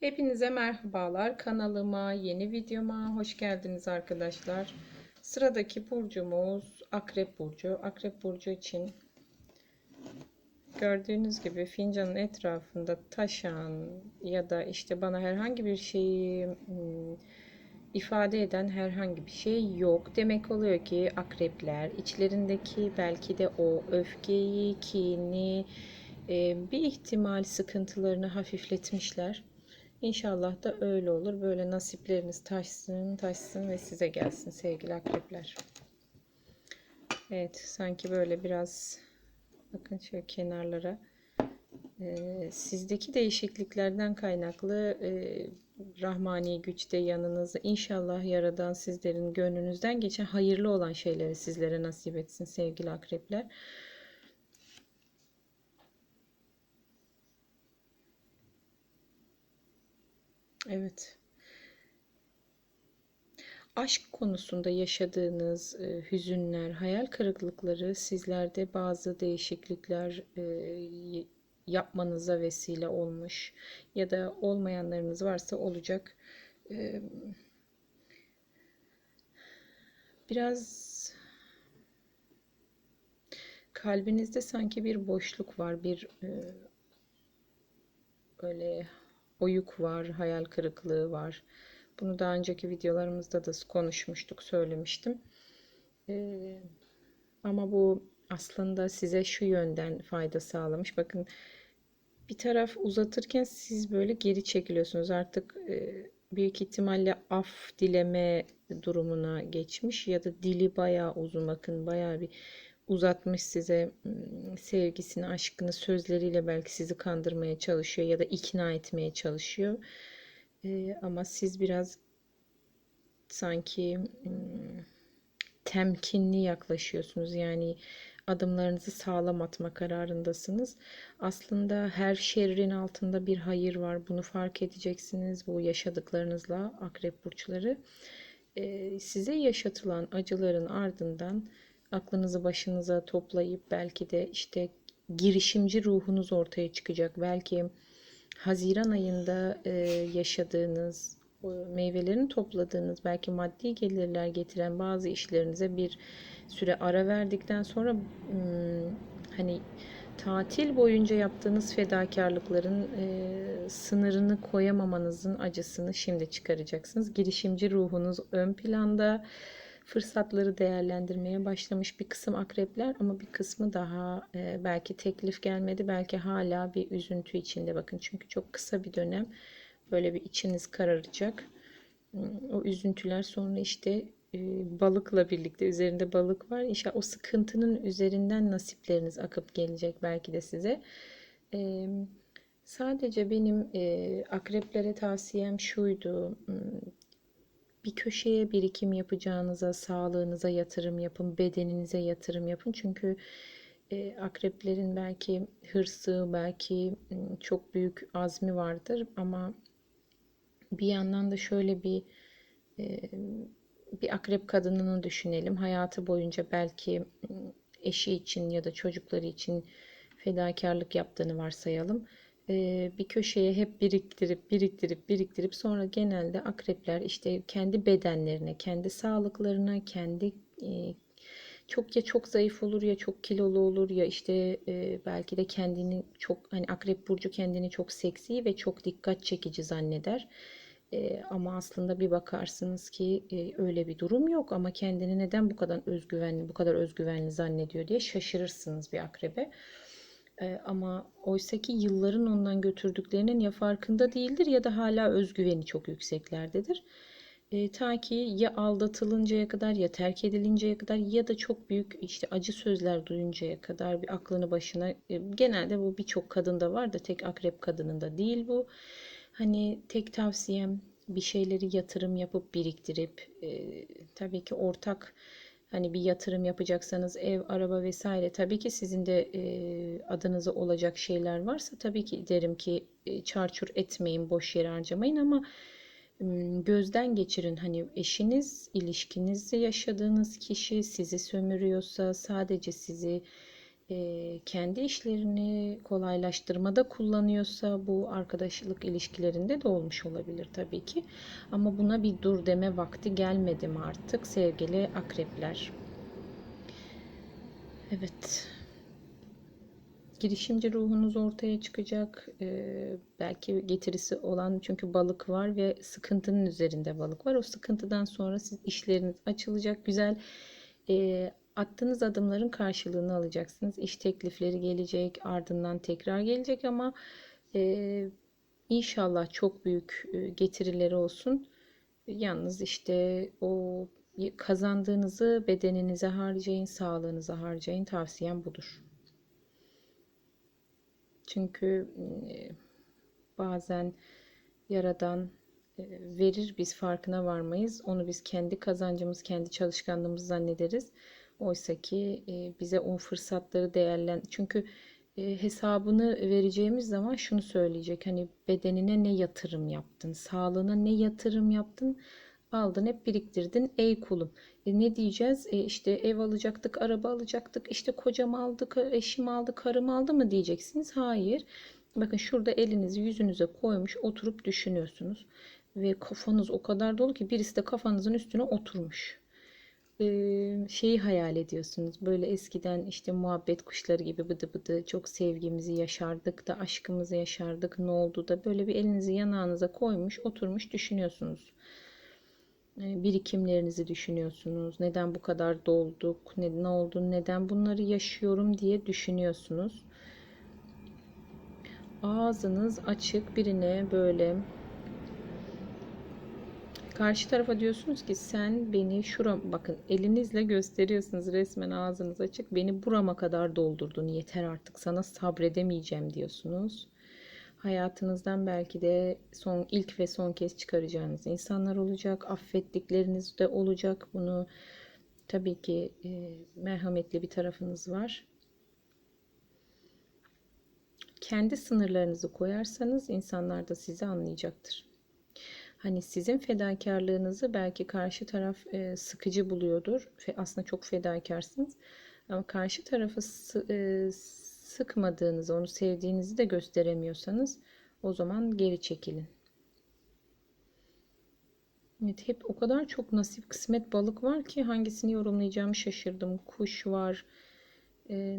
Hepinize merhabalar. Kanalıma, yeni videoma hoş geldiniz arkadaşlar. Sıradaki burcumuz Akrep Burcu. Akrep Burcu için gördüğünüz gibi fincanın etrafında taşan ya da işte bana herhangi bir şeyi hmm, ifade eden herhangi bir şey yok. Demek oluyor ki akrepler içlerindeki belki de o öfkeyi, kini, e, bir ihtimal sıkıntılarını hafifletmişler. İnşallah da öyle olur. Böyle nasipleriniz taşsın, taşsın ve size gelsin sevgili akrepler. Evet, sanki böyle biraz bakın şöyle kenarlara e, sizdeki değişikliklerden kaynaklı e, rahmani güçte yanınızda inşallah yaradan sizlerin gönlünüzden geçen hayırlı olan şeyleri sizlere nasip etsin sevgili akrepler. Evet. Aşk konusunda yaşadığınız e, hüzünler, hayal kırıklıkları sizlerde bazı değişiklikler e, yapmanıza vesile olmuş ya da olmayanlarınız varsa olacak. E, biraz kalbinizde sanki bir boşluk var, bir e, öyle oyuk var, hayal kırıklığı var. Bunu daha önceki videolarımızda da konuşmuştuk, söylemiştim. Ee, ama bu aslında size şu yönden fayda sağlamış. Bakın bir taraf uzatırken siz böyle geri çekiliyorsunuz. Artık e, büyük ihtimalle af dileme durumuna geçmiş ya da dili bayağı uzun bakın bayağı bir uzatmış size sevgisini, aşkını sözleriyle belki sizi kandırmaya çalışıyor ya da ikna etmeye çalışıyor. Ama siz biraz sanki temkinli yaklaşıyorsunuz. Yani adımlarınızı sağlam atma kararındasınız. Aslında her şerrin altında bir hayır var. Bunu fark edeceksiniz bu yaşadıklarınızla akrep burçları. Size yaşatılan acıların ardından aklınızı başınıza toplayıp belki de işte girişimci ruhunuz ortaya çıkacak. Belki Haziran ayında e, yaşadığınız meyvelerini topladığınız belki maddi gelirler getiren bazı işlerinize bir süre ara verdikten sonra hmm, hani tatil boyunca yaptığınız fedakarlıkların e, sınırını koyamamanızın acısını şimdi çıkaracaksınız. Girişimci ruhunuz ön planda fırsatları değerlendirmeye başlamış bir kısım akrepler ama bir kısmı daha e, belki teklif gelmedi belki hala bir üzüntü içinde. Bakın çünkü çok kısa bir dönem böyle bir içiniz kararacak. O üzüntüler sonra işte e, balıkla birlikte üzerinde balık var. İnşallah o sıkıntının üzerinden nasipleriniz akıp gelecek belki de size. E, sadece benim e, akreplere tavsiyem şuydu bir köşeye birikim yapacağınıza, sağlığınıza yatırım yapın, bedeninize yatırım yapın. Çünkü e, akreplerin belki hırsı, belki çok büyük azmi vardır ama bir yandan da şöyle bir e, bir akrep kadınını düşünelim. Hayatı boyunca belki eşi için ya da çocukları için fedakarlık yaptığını varsayalım bir köşeye hep biriktirip biriktirip biriktirip sonra genelde akrepler işte kendi bedenlerine, kendi sağlıklarına, kendi çok ya çok zayıf olur ya çok kilolu olur ya işte belki de kendini çok hani akrep burcu kendini çok seksi ve çok dikkat çekici zanneder. ama aslında bir bakarsınız ki öyle bir durum yok ama kendini neden bu kadar özgüvenli bu kadar özgüvenli zannediyor diye şaşırırsınız bir akrebe. E, ama oysaki yılların ondan götürdüklerinin ya farkında değildir ya da hala özgüveni çok yükseklerdedir. E, ta ki ya aldatılıncaya kadar ya terk edilinceye kadar ya da çok büyük işte acı sözler duyuncaya kadar bir aklını başına e, genelde bu birçok kadında var da tek akrep kadınında değil bu. Hani tek tavsiyem bir şeyleri yatırım yapıp biriktirip e, tabii ki ortak Hani bir yatırım yapacaksanız ev, araba vesaire tabii ki sizin de e, adınıza olacak şeyler varsa tabii ki derim ki e, çarçur etmeyin, boş yere harcamayın ama gözden geçirin. Hani eşiniz, ilişkinizde yaşadığınız kişi sizi sömürüyorsa, sadece sizi kendi işlerini kolaylaştırmada kullanıyorsa bu arkadaşlık ilişkilerinde de olmuş olabilir tabii ki. Ama buna bir dur deme vakti gelmedi mi artık sevgili akrepler? Evet. Girişimci ruhunuz ortaya çıkacak. Ee, belki getirisi olan çünkü balık var ve sıkıntının üzerinde balık var. O sıkıntıdan sonra siz işleriniz açılacak. Güzel e, attığınız adımların karşılığını alacaksınız. İş teklifleri gelecek, ardından tekrar gelecek ama e, inşallah çok büyük e, getirileri olsun. Yalnız işte o kazandığınızı bedeninize harcayın, sağlığınıza harcayın. Tavsiyem budur. Çünkü e, bazen yaradan e, verir biz farkına varmayız. Onu biz kendi kazancımız, kendi çalışkanlığımız zannederiz. Oysa ki e, bize o fırsatları değerlen çünkü hesabını vereceğimiz zaman şunu söyleyecek. Hani bedenine ne yatırım yaptın, sağlığına ne yatırım yaptın, aldın hep biriktirdin ey kulum. E ne diyeceğiz? E işte ev alacaktık, araba alacaktık, işte kocam aldı, eşim aldı, karım aldı mı diyeceksiniz. Hayır. Bakın şurada elinizi yüzünüze koymuş oturup düşünüyorsunuz. Ve kafanız o kadar dolu ki birisi de kafanızın üstüne oturmuş. Ee, şeyi hayal ediyorsunuz. Böyle eskiden işte muhabbet kuşları gibi bıdı bıdı çok sevgimizi yaşardık da aşkımızı yaşardık. Ne oldu da böyle bir elinizi yanağınıza koymuş oturmuş düşünüyorsunuz. Ee, birikimlerinizi düşünüyorsunuz. Neden bu kadar dolduk? Ne, ne oldu? Neden bunları yaşıyorum diye düşünüyorsunuz. Ağzınız açık birine böyle karşı tarafa diyorsunuz ki sen beni şuram bakın elinizle gösteriyorsunuz resmen ağzınız açık beni burama kadar doldurdun yeter artık sana sabredemeyeceğim diyorsunuz hayatınızdan belki de son ilk ve son kez çıkaracağınız insanlar olacak. Affettikleriniz de olacak. Bunu tabii ki e, merhametli bir tarafınız var. Kendi sınırlarınızı koyarsanız insanlar da sizi anlayacaktır. Hani sizin fedakarlığınızı belki karşı taraf e, sıkıcı buluyordur. Aslında çok fedakarsınız. Ama karşı tarafı e, sıkmadığınızı, onu sevdiğinizi de gösteremiyorsanız o zaman geri çekilin. Evet hep o kadar çok nasip kısmet balık var ki hangisini yorumlayacağımı şaşırdım. Kuş var. Ee,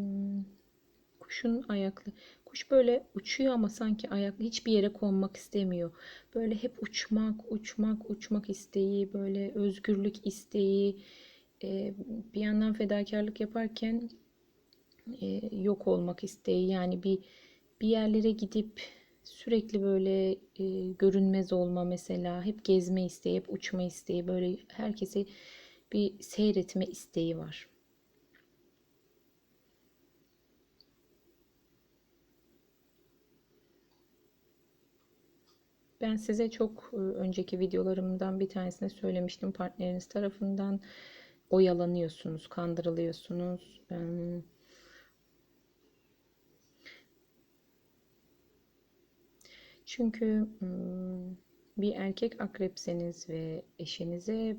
kuşun ayaklı. Kuş böyle uçuyor ama sanki ayaklı hiçbir yere konmak istemiyor. Böyle hep uçmak, uçmak, uçmak isteği, böyle özgürlük isteği. Ee, bir yandan fedakarlık yaparken e, yok olmak isteği yani bir bir yerlere gidip sürekli böyle e, görünmez olma mesela hep gezme isteği hep uçma isteği böyle herkese bir seyretme isteği var. Ben size çok e, önceki videolarımdan bir tanesinde söylemiştim partneriniz tarafından oyalanıyorsunuz, kandırılıyorsunuz. Çünkü bir erkek akrepseniz ve eşinize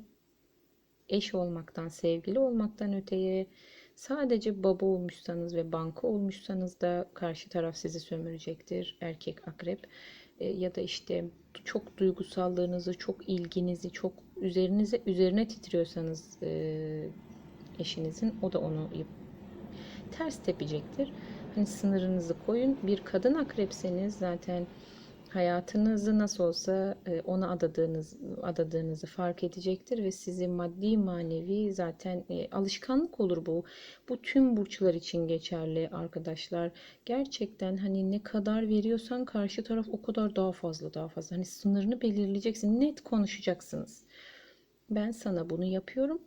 eş olmaktan, sevgili olmaktan öteye sadece baba olmuşsanız ve banka olmuşsanız da karşı taraf sizi sömürecektir. Erkek akrep ya da işte çok duygusallığınızı, çok ilginizi, çok üzerinize üzerine titriyorsanız e, eşinizin o da onu ters tepecektir. Hani sınırınızı koyun. Bir kadın akrepseniz zaten hayatınızı nasıl olsa e, ona adadığınız adadığınızı fark edecektir ve sizi maddi manevi zaten e, alışkanlık olur bu. Bu tüm burçlar için geçerli arkadaşlar. Gerçekten hani ne kadar veriyorsan karşı taraf o kadar daha fazla daha fazla. Hani sınırını belirleyeceksin. Net konuşacaksınız. Ben sana bunu yapıyorum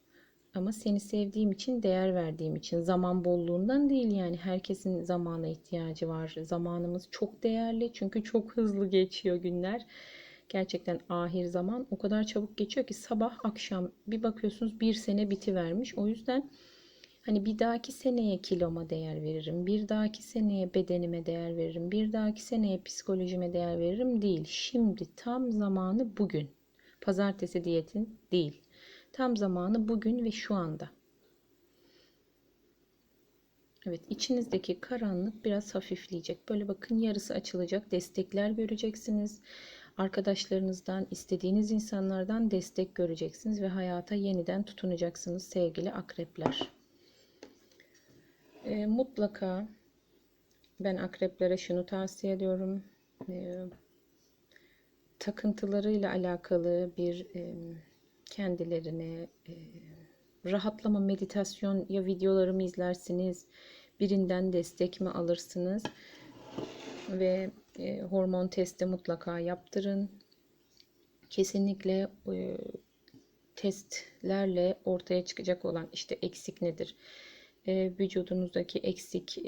ama seni sevdiğim için, değer verdiğim için, zaman bolluğundan değil yani herkesin zamana ihtiyacı var. Zamanımız çok değerli çünkü çok hızlı geçiyor günler. Gerçekten ahir zaman o kadar çabuk geçiyor ki sabah akşam bir bakıyorsunuz bir sene biti vermiş. O yüzden hani bir dahaki seneye kiloma değer veririm. Bir dahaki seneye bedenime değer veririm. Bir dahaki seneye psikolojime değer veririm değil. Şimdi tam zamanı bugün. Pazartesi diyetin değil. Tam zamanı bugün ve şu anda. Evet, içinizdeki karanlık biraz hafifleyecek. Böyle bakın yarısı açılacak. Destekler göreceksiniz. Arkadaşlarınızdan, istediğiniz insanlardan destek göreceksiniz ve hayata yeniden tutunacaksınız sevgili akrepler. E, mutlaka ben akreplere şunu tavsiye ediyorum. E, takıntılarıyla alakalı bir e, kendilerine rahatlama meditasyon ya videolarımı izlersiniz birinden destek mi alırsınız? Ve e, hormon testi mutlaka yaptırın. Kesinlikle e, testlerle ortaya çıkacak olan işte eksik nedir? E, vücudunuzdaki eksik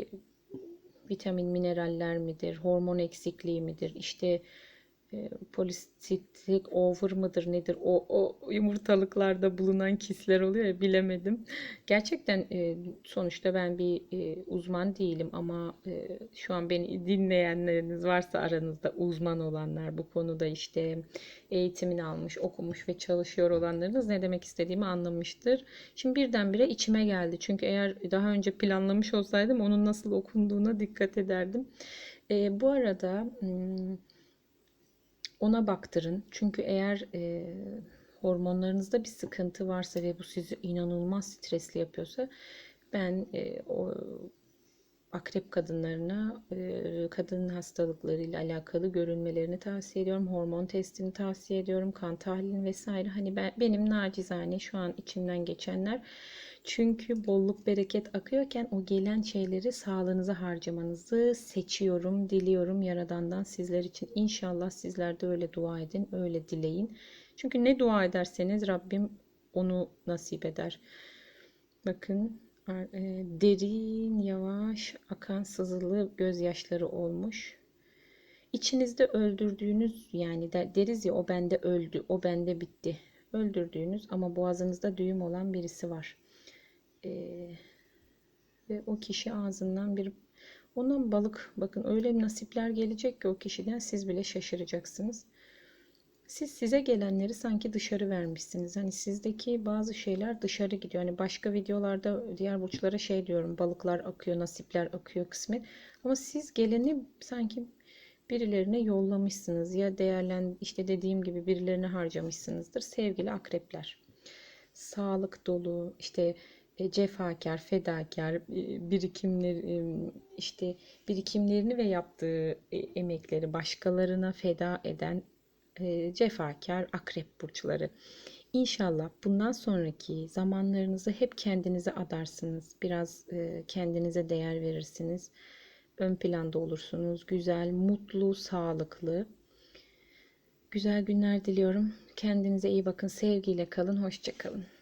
vitamin mineraller midir? Hormon eksikliği midir? İşte e, polisitlik over mıdır nedir o, o yumurtalıklarda bulunan kisler oluyor ya bilemedim. Gerçekten e, sonuçta ben bir e, uzman değilim ama e, şu an beni dinleyenleriniz varsa aranızda uzman olanlar bu konuda işte eğitimini almış, okumuş ve çalışıyor olanlarınız ne demek istediğimi anlamıştır. Şimdi birdenbire içime geldi. Çünkü eğer daha önce planlamış olsaydım onun nasıl okunduğuna dikkat ederdim. E, bu arada hmm, ona baktırın. Çünkü eğer e, hormonlarınızda bir sıkıntı varsa ve bu sizi inanılmaz stresli yapıyorsa ben e, o akrep kadınlarına e, kadın hastalıklarıyla alakalı görünmelerini tavsiye ediyorum. Hormon testini tavsiye ediyorum. Kan tahlilini vesaire. Hani ben, benim nacizane şu an içimden geçenler çünkü bolluk bereket akıyorken o gelen şeyleri sağlığınıza harcamanızı seçiyorum, diliyorum Yaradan'dan sizler için. İnşallah sizler de öyle dua edin, öyle dileyin. Çünkü ne dua ederseniz Rabbim onu nasip eder. Bakın derin, yavaş akan sızılı gözyaşları olmuş. İçinizde öldürdüğünüz yani deriz ya o bende öldü, o bende bitti. Öldürdüğünüz ama boğazınızda düğüm olan birisi var. Ee, ve o kişi ağzından bir ondan balık bakın öyle nasipler gelecek ki o kişiden siz bile şaşıracaksınız. Siz size gelenleri sanki dışarı vermişsiniz. Hani sizdeki bazı şeyler dışarı gidiyor. Hani başka videolarda diğer burçlara şey diyorum. Balıklar akıyor, nasipler akıyor kısmet. Ama siz geleni sanki birilerine yollamışsınız ya değerlen işte dediğim gibi birilerine harcamışsınızdır sevgili akrepler. Sağlık dolu, işte e, cefakar, fedakar e, birikimleri e, işte birikimlerini ve yaptığı emekleri başkalarına feda eden cefakar akrep burçları. İnşallah bundan sonraki zamanlarınızı hep kendinize adarsınız. Biraz kendinize değer verirsiniz. Ön planda olursunuz. Güzel, mutlu, sağlıklı. Güzel günler diliyorum. Kendinize iyi bakın. Sevgiyle kalın. Hoşçakalın.